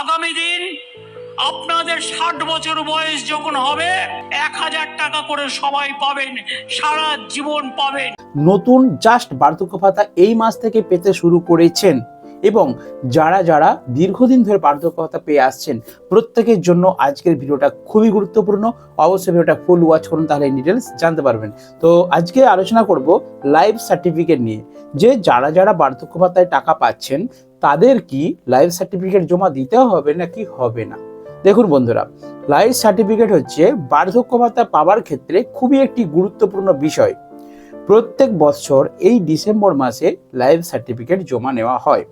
আগামী দিন আপনাদের ষাট বছর বয়স যখন হবে, এক হাজার টাকা করে সবাই পাবেন, সারা জীবন পাবেন। নতুন জাস্ট বার্ধক্য ভাতা এই মাস থেকে পেতে শুরু করেছেন এবং যারা যারা দীর্ঘদিন ধরে বার্ধক্য ভাতা পেয়ে আসছেন, প্রত্যেকের জন্য আজকের ভিডিওটা খুবই গুরুত্বপূর্ণ। অবশ্যই ভিডিওটা ফুল ওয়াচ করুন, তাহলে ডিটেলস জানতে পারবেন। তো আজকে আলোচনা করব লাইফ সার্টিফিকেট নিয়ে, যে যারা যারা বার্ধক্য ভাতায় টাকা পাচ্ছেন তাদের কি লাইফ সার্টিফিকেট জমা দিতে হবে নাকি হবে না? দেখুন বন্ধুরা লাইফ সার্টিফিকেট হচ্ছে বার্ধক্য ভাতা পাওয়ার ক্ষেত্রে খুবই একটি গুরুত্বপূর্ণ বিষয়। প্রত্যেক বছর এই ডিসেম্বর মাসে লাইফ সার্টিফিকেট জমা নেওয়া হয়।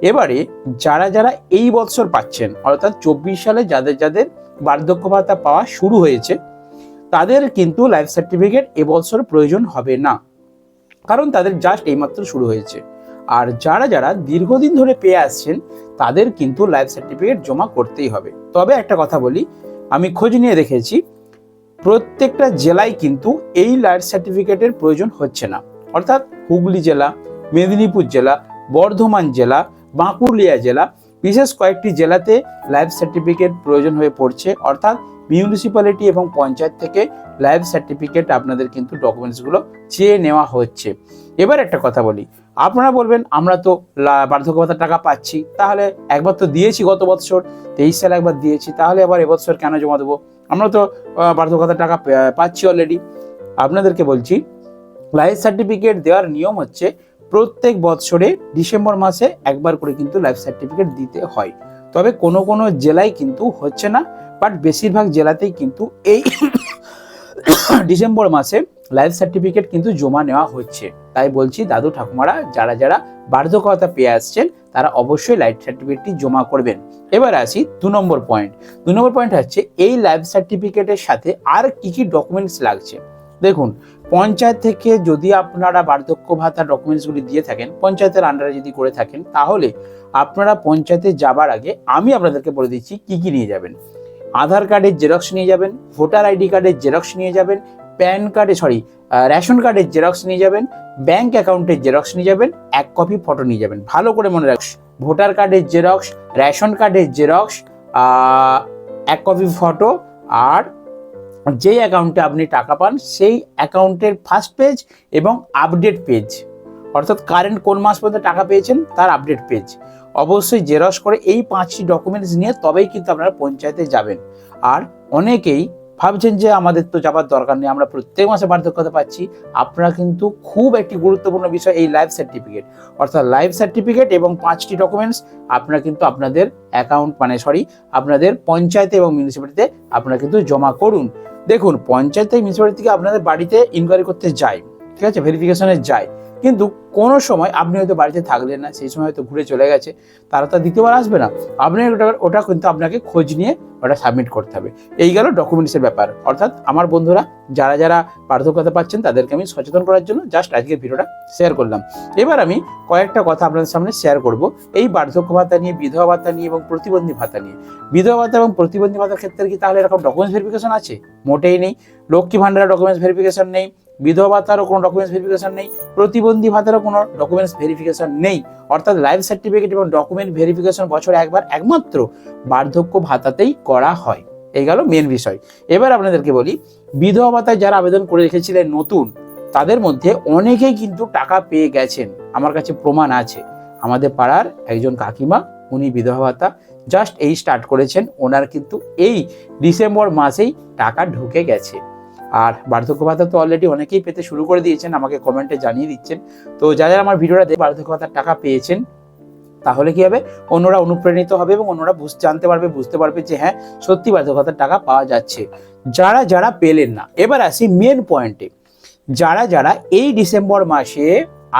এবারে যারা যারা এই বছর পাচ্ছেন, অর্থাৎ চব্বিশ সালে যাদের যাদের বার্ধক্য ভাতা পাওয়া শুরু হয়েছে, তাদের কিন্তু লাইফ সার্টিফিকেট এবছর প্রয়োজন হবে না। কারণ তাদের জাস্ট এইমাত্র শুরু হয়েছে। আর যারা যারা দীর্ঘদিন ধরে পেয়ে আসছেন, তাদের কিন্তু লাইফ সার্টিফিকেট জমা করতেই হবে। তবে একটা কথা বলি, আমি খোঁজ নিয়ে দেখেছি, প্রত্যেকটা জেলায় কিন্তু এই লাইফ সার্টিফিকেটের প্রয়োজন হচ্ছে না। অর্থাৎ হুগলি জেলা, মেদিনীপুর জেলা, বর্ধমান জেলা, বাঁকুড়িয়া জেলা, বিশেষ কয়েকটি জেলাতে লাইফ সার্টিফিকেট প্রয়োজন হয়ে পড়ছে। অর্থাৎ মিউনিসিপ্যালিটি এবং পঞ্চায়েত থেকে লাইফ সার্টিফিকেট আপনাদের কিন্তু ডকুমেন্টসগুলো চেয়ে নেওয়া হচ্ছে। এবার একটা কথা বলি। আপনারা বলবেন, আমরা তো বার্ধক্য ভাতার টাকা পাচ্ছি। তাহলে একবার তো দিয়েছি গত বছর তেইশ সালে একবার দিয়েছি, তাহলে আবার এবছর কেন জমা দেবো? আমরা তো বার্ধক্য ভাতার টাকা পাচ্ছি অলরেডি আপনাদেরকে বলছি লাইফ সার্টিফিকেট দেওয়ার নিয়ম হচ্ছে, প্রত্যেক বছরে ডিসেম্বর মাসে একবার করে কিন্তু লাইফ সার্টিফিকেট দিতে হয়। তবে কোনো কোনো জেলায় কিন্তু হচ্ছে না। বাট বেশিরভাগ জেলাতেই কিন্তু এই ডিসেম্বর মাসে লাইফ সার্টিফিকেট কিন্তু জমা নেওয়া হচ্ছে। তাই বলছি, দাদু ঠাকুমারা, যারা যারা বার্ধক্য ভাতা পেয়ে আসছেন, তারা অবশ্যই লাইফ সার্টিফিকেটটি জমা করবেন। এবার আসি দু নম্বর পয়েন্ট। দু নম্বর পয়েন্ট হচ্ছে, এই লাইফ সার্টিফিকেটের সাথে আর কি কি ডকুমেন্টস লাগছে? দেখুন, পঞ্চায়েত থেকে যদি আপনারা বার্ধক্য ভাতার ডকুমেন্টসগুলি দিয়ে থাকেন, পঞ্চায়েতের আন্ডারে যদি করে থাকেন, তাহলে আপনারা পঞ্চায়েতে যাবার আগে আমি আপনাদেরকে বলে দিচ্ছি, কি কি নিয়ে যাবেন? আধার কার্ডের জেরক্স নিয়ে যাবেন, ভোটার আইডি কার্ডের জেরক্স নিয়ে যাবেন, প্যান কার্ডে সরি রেশন কার্ডের জেরক্স নিয়ে যাবেন, ব্যাংক অ্যাকাউন্টের জেরক্স নিয়ে যাবেন, এক কপি ফটো নিয়ে যাবেন। ভালো করে মনে রাখ, ভোটার কার্ডের জেরক্স, রেশন কার্ডের জেরক্স এক কপি ফটো, আর যেই অ্যাকাউন্টে আপনি টাকা পান, সেই অ্যাকাউন্টের ফার্স্ট পেজ এবং আপডেট পেজ অর্থাৎ কারেন্ট কোন মাস পর্যন্ত টাকা পেয়েছেন, তার আপডেট পেজ অবশ্যই জেরক্স করে এই পাঁচটি ডকুমেন্টস নিয়ে তবেই কিন্তু আপনারা পঞ্চায়েতে যাবেন। আর অনেকেই ভাবছেন যে আমাদের তো যাবার দরকার নেই, আমরা প্রত্যেক মাসে বার্ধক্যতা পাচ্ছি। আপনারা কিন্তু খুব একটি গুরুত্বপূর্ণ বিষয়, এই লাইফ সার্টিফিকেট অর্থাৎ লাইফ সার্টিফিকেট এবং পাঁচটি ডকুমেন্টস আপনারা কিন্তু আপনাদের অ্যাকাউন্ট মানে সরি আপনাদের পঞ্চায়েতে এবং মিউনিসিপ্যালিটিতে আপনারা কিন্তু জমা করুন। দেখুন, পঞ্চায়েত মিউনিসিপ্যালিটি থেকে আপনাদের বাড়িতে ইনকোয়ারি করতে যায়, ঠিক আছে ভেরিফিকেশনে যায়। কিন্তু কোনো সময় আপনি হয়তো বাড়িতে থাকলেন না, সেই সময় হয়তো ঘুরে চলে গেছে, তারা তো দ্বিতীয়বার আসবে না। আপনি ওটা ওটা কিন্তু আপনাকে খোঁজ নিয়ে ওটা সাবমিট করতে হবে। এই গেল ডকুমেন্টসের ব্যাপার। অর্থাৎ আমার বন্ধুরা, যারা যারা পার্থক্যতা পাচ্ছেন, তাদেরকে আমি সচেতন করার জন্য জাস্ট আজকের ভিডিওটা শেয়ার করলাম। এবার আমি কয়েকটা কথা আপনাদের সামনে শেয়ার করব। এই বার্ধক্য ভাতা নিয়ে, বিধবা ভাতা নিয়ে এবং প্রতিবন্ধী ভাতা নিয়ে। বিধবা ভাতা এবং প্রতিবন্ধী ভাতার ক্ষেত্রে কি তাহলে এরকম ডকুমেন্টস ভেরিফিকেশন আছে? মোটেই নেই। লক্ষ্মী ভান্ডারের ডকুমেন্টস ভেরিফিকেশন নেই। বিধবা ভাতারও কোনো ডকুমেন্টস ভেরিফিকেশন নেই, প্রতিবন্ধী ভাতারও কোনো ডকুমেন্টস ভেরিফিকেশন নেই। অর্থাৎ লাইফ সার্টিফিকেট এবং ডকুমেন্ট ভেরিফিকেশন বছরে একবার একমাত্র বার্ধক্য ভাতাতেই করা হয়। এই গেল মেন বিষয়। এবার আপনাদেরকে বলি, বিধবা ভাতায় যারা আবেদন করে রেখেছিলেন নতুন, তাদের মধ্যে অনেকেই কিন্তু টাকা পেয়ে গেছেন। আমার কাছে প্রমাণ আছে। আমাদের পাড়ার একজন কাকিমা, উনি বিধবা ভাতা জাস্ট এই স্টার্ট করেছেন, ওনার কিন্তু এই ডিসেম্বর মাসেই টাকা ঢুকে গেছে। আর বার্ধক্য ভাতা তো অলরেডি অনেকেই পেতে শুরু করে দিয়েছেন, আমাকে কমেন্টে জানিয়ে দিচ্ছেন। তো যারা যারা আমার ভিডিওটা দেখে বার্ধক্য ভাতার টাকা পেয়েছেন, তাহলে কি হবে? অন্যরা অনুপ্রাণিত হবে এবং অন্যরা জানতে পারবে, বুঝতে পারবে যে হ্যাঁ সত্যি বার্ধক্য ভাতার টাকা পাওয়া যাচ্ছে। যারা যারা পেলেন না, এবার আসি মেন পয়েন্টে যারা যারা এই ডিসেম্বর মাসে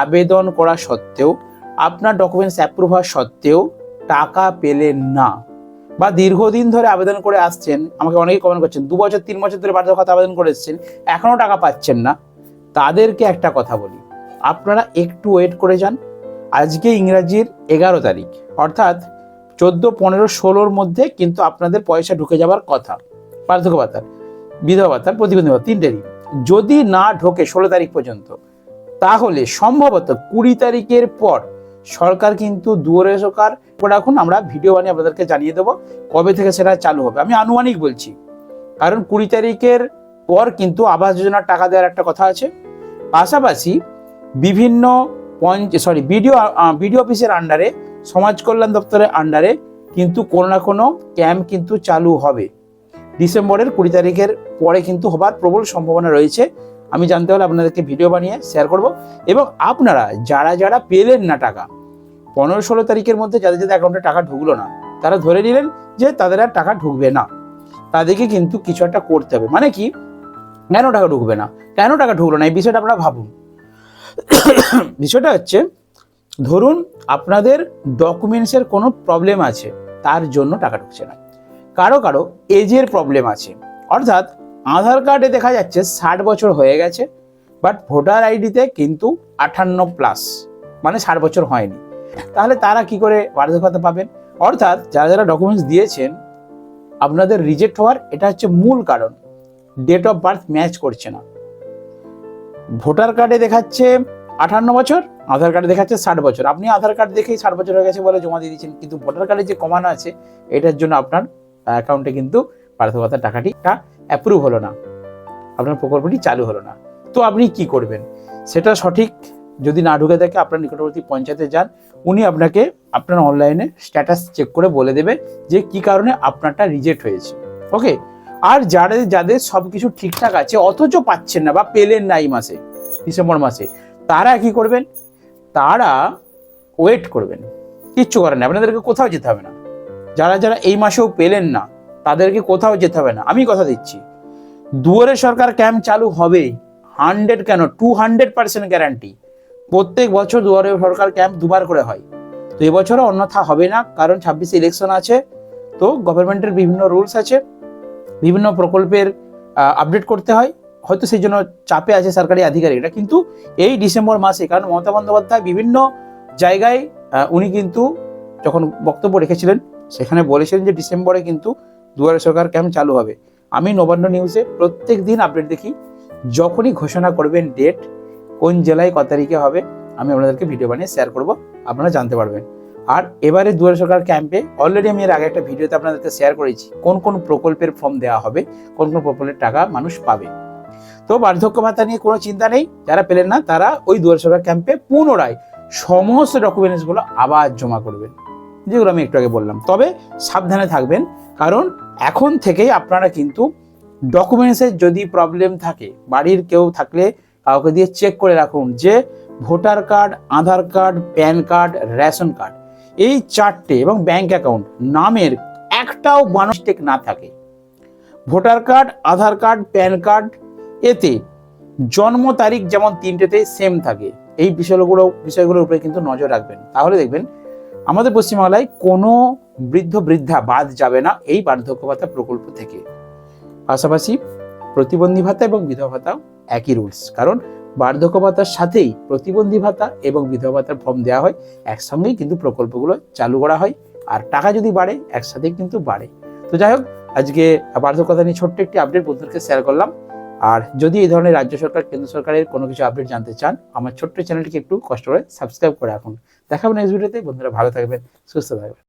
আবেদন করা সত্ত্বেও, আপনার ডকুমেন্টস অ্যাপ্রুভ হওয়া সত্ত্বেও টাকা পেলেন না বা দীর্ঘদিন ধরে আবেদন করে আসছেন, আমাকে অনেকেই কমেন্ট করছেন, দু বছর, তিন বছর ধরে বার্ধক্য ভাতা আবেদন করে এসেছেন এখনও টাকা পাচ্ছেন না। তাদেরকে একটা কথা বলি, আপনারা একটু ওয়েট করে যান। আজকে ইংরাজির এগারো তারিখ, অর্থাৎ চোদ্দ, পনেরো, ষোলোর মধ্যে কিন্তু আপনাদের পয়সা ঢুকে যাবার কথা। বার্ধক্য ভাতার বিধবা ভাতার প্রতিবন্ধী ভাতা তিনটেরই যদি না ঢোকে ষোলো তারিখ পর্যন্ত, তাহলে সম্ভবত কুড়ি তারিখের পর সরকার কিন্তু দুয়ারে সরকার করে রাখুন, আমরা ভিডিও বানিয়ে আপনাদেরকে জানিয়ে দেবো কবে থেকে সেটা চালু হবে। আমি আনুমানিক বলছি, কারণ কুড়ি তারিখের পর কিন্তু আবাস যোজনার টাকা দেওয়ার একটা কথা আছে। পাশাপাশি বিভিন্ন সরি বিডিও বিডিও অফিসের আন্ডারে, সমাজ কল্যাণ দপ্তরের আন্ডারে কিন্তু কোনো না কোনো ক্যাম্প কিন্তু চালু হবে। ডিসেম্বরের কুড়ি তারিখের পরে কিন্তু হবার প্রবল সম্ভাবনা রয়েছে। আমি জানতে হলে আপনাদেরকে ভিডিও বানিয়ে শেয়ার করব। এবং আপনারা, যারা যারা পেলেন না টাকা পনেরো ষোলো তারিখের মধ্যে যাদের যাদের অ্যাকাউন্টে টাকা ঢুকলো না, তারা ধরে নিলেন যে তাদের আর টাকা ঢুকবে না। তাদেরকে কিন্তু কিছু একটা করতে হবে। মানে কি? কেন টাকা ঢুকবে না? কেন টাকা ঢুকলো না? এই বিষয়টা আপনারা ভাবুন। বিষয়টা হচ্ছে, ধরুন আপনাদের ডকুমেন্টসের কোনো প্রবলেম আছে, তার জন্য টাকা ঢুকছে না। কারও কারও এজের প্রবলেম আছে। অর্থাৎ আধার কার্ডে দেখা যাচ্ছে ষাট বছর হয়ে গেছে বাট ভোটার আইডিতে কিন্তু আটান্ন প্লাস মানে ষাট বছর হয়নি। তাহলে তারা কি করে বার্ধক্যতা পাবেন? অর্থাৎ যারা যারা ডকুমেন্টস দিয়েছেন, আপনাদের রিজেক্ট হওয়ার এটা হচ্ছে মূল কারণ। ডেট অফ বার্থ ম্যাচ করছে না। ভোটার কার্ডে দেখাচ্ছে আঠান্ন বছর আধার কার্ডে দেখাচ্ছে ষাট বছর। আপনি আধার কার্ড দেখেই ষাট বছর হয়ে গেছে বলে জমা দিয়ে দিচ্ছেন কিন্তু ভোটার কার্ডে যে কমানো আছে, এটার জন্য আপনার অ্যাকাউন্টে কিন্তু বার্ধক্যতার টাকাটি অ্যাপ্রুভ হলো না। আপনার প্রকল্পটি চালু হলো না। তো আপনি কি করবেন? সেটা সঠিক যদি না ঢুকে থাকে, আপনার নিকটবর্তী পঞ্চায়েতে যান, উনি আপনাকে আপনার অনলাইনে স্ট্যাটাস চেক করে বলে দেবে যে কি কারণে আপনারটা রিজেক্ট হয়েছে। ওকে আর যাদের যাদের সব কিছু ঠিকঠাক আছে, অথচ পাচ্ছেন না বা পেলেন না এই মাসে, ডিসেম্বর মাসে, তারা কি করবেন? তারা ওয়েট করবেন। কিচ্ছু করেন না আপনাদেরকে কোথাও যেতে হবে না। যারা যারা এই মাসেও পেলেন না, তাদেরকে কোথাও যেতে হবে না। আমি কথা দিচ্ছি, দুয়ারে সরকার ক্যাম্প চালু হবে হান্ড্রেড কেন? টু হান্ড্রেড পার্সেন্ট গ্যারান্টি প্রত্যেক বছর দুয়ারে সরকার ক্যাম্প দুবার করে হয়। তো এবছরও অন্যথা হবে না, কারণ ছাব্বিশে ইলেকশন আছে। তো গভর্নমেন্টের বিভিন্ন রুলস আছে, বিভিন্ন প্রকল্পের আপডেট করতে হয়। হয়তো সেই জন্য চাপে আছে সরকারি আধিকারিকরা। কিন্তু এই ডিসেম্বর মাসে, কারণ মমতা বন্দ্যোপাধ্যায় বিভিন্ন জায়গায় উনি কিন্তু যখন বক্তব্য রেখেছিলেন, সেখানে বলেছিলেন যে ডিসেম্বরে কিন্তু দুয়ারে সরকার ক্যাম্প চালু হবে। আমি নবান্ন নিউজে প্রত্যেক দিন আপডেট দেখি। যখনই ঘোষণা করবেন ডেট কোন জেলায় কত তারিখে হবে, আমি আপনাদেরকে ভিডিও বানিয়ে শেয়ার করব, আপনারা জানতে পারবেন। আর এবারে দুয়ারে সরকার ক্যাম্পে অলরেডি আমি এর আগে একটা ভিডিওতে আপনাদেরকে শেয়ার করেছি, কোন কোন প্রকল্পের ফর্ম দেওয়া হবে, কোন কোন প্রকল্পের টাকা মানুষ পাবে। তো বার্ধক্য ভাতা নিয়ে কোনো চিন্তা নেই, যারা পেলেন না, তারা ওই দুয়ারে সরকার ক্যাম্পে পুনরায় সমস্ত ডকুমেন্টসগুলো আবার জমা করবেন। যেগুলো আমি একটু আগে বললাম। তবে সাবধানে থাকবেন, কারণ এখন থেকেই আপনারা কিন্তু ডকুমেন্টসের যদি প্রবলেম থাকে, বাড়ির কেউ থাকলে কাউকে দিয়ে চেক করে রাখুন যে voter card, Aadhaar card, PAN card, ration card. এই চারটে এবং ব্যাংক অ্যাকাউন্ট নামের একটাও বানস্টেক না থাকে। Voter card, Aadhaar card, PAN card, এতে জন্ম তারিখ যেমন তিনটেতে সেম থাকে। এই বিষয়গুলো, বিষয়গুলোর উপরে কিন্তু নজর রাখবেন। তাহলে দেখবেন আমাদের পশ্চিমবাংলায় কোনো বৃদ্ধ, বৃদ্ধা বাদ যাবে না এই বার্ধক্য ভাতা প্রকল্প থেকে। পাশাপাশি প্রতিবন্ধী ভাতা এবং বিধবা ভাতাও একই রুলস কারণ বার্ধক্য ভাতার সাথেই প্রতিবন্ধী ভাতা এবং বিধবা ভাতার ফর্ম দেওয়া হয়, একসঙ্গেই কিন্তু প্রকল্পগুলো চালু করা হয়, আর টাকা যদি বাড়ে, একসাথেই কিন্তু বাড়ে। তো যাই হোক, আজকে বার্ধক্যতা নিয়ে ছোট্ট একটি আপডেট বন্ধুদেরকে শেয়ার করলাম। আর যদি এই ধরনের রাজ্য সরকার, কেন্দ্র সরকারের কোনো কিছু আপডেট জানতে চান, আমার ছোট্ট চ্যানেলটিকে একটু কষ্ট করে সাবস্ক্রাইব করে রাখুন। দেখাবেন নেক্সট ভিডিওতে বন্ধুরা ভালো থাকবেন, সুস্থ থাকবেন।